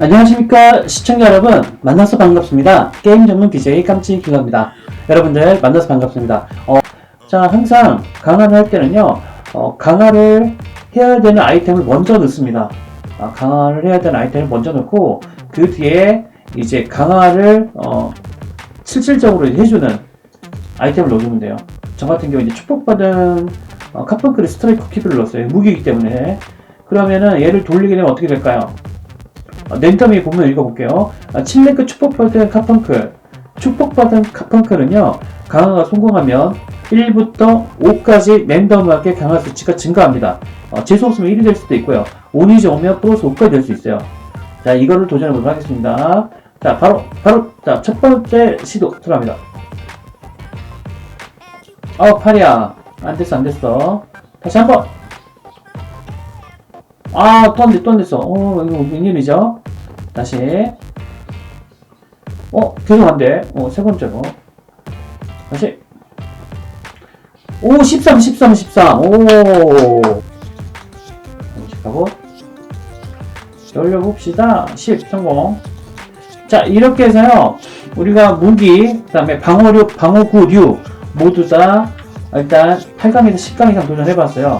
안녕하십니까 시청자 여러분. 만나서 반갑습니다. 게임 전문 BJ 깜찍이 기가입니다. 여러분들 만나서 반갑습니다. 어, 자 항상 강화를 할 때는요 어, 강화를 해야 되는 아이템을 먼저 넣습니다. 아, 강화를 해야 되는 아이템을 먼저 넣고 그 뒤에 이제 강화를 어, 실질적으로 해주는 아이템을 넣어주면 돼요. 저 같은 경우 이제 축복받은 어, 카펑크리 스트라이크 키를 넣었어요. 무기이기 때문에. 그러면은 얘를 돌리게 되면 어떻게 될까요? 어, 랜덤이 보면 읽어볼게요. 아, 칠레크 축복받은 카펑크. 축복받은 카펑크는요, 강화가 성공하면 1부터 5까지 랜덤하게 강화 수치가 증가합니다. 어, 재수 없으면 1이 될 수도 있고요. 5이 오면 플러스 5까지 될 수 있어요. 자, 이거를 도전해보도록 하겠습니다. 자, 바로, 바로, 자, 첫 번째 시도 들어갑니다. 어, 팔이야. 안 됐어, 안 됐어. 다시 한 번. 아, 또 안 돼, 또 안 됐어. 어, 이거 웬일이죠? 다시. 어, 계속 안 돼. 어, 세 번째로. 다시. 오, 13, 13, 13. 오. 잠시하고 열려봅시다. 10, 성공. 자, 이렇게 해서요. 우리가 무기, 그 다음에 방어력, 방어구류 모두 다 일단 8강에서 10강 이상 도전해봤어요.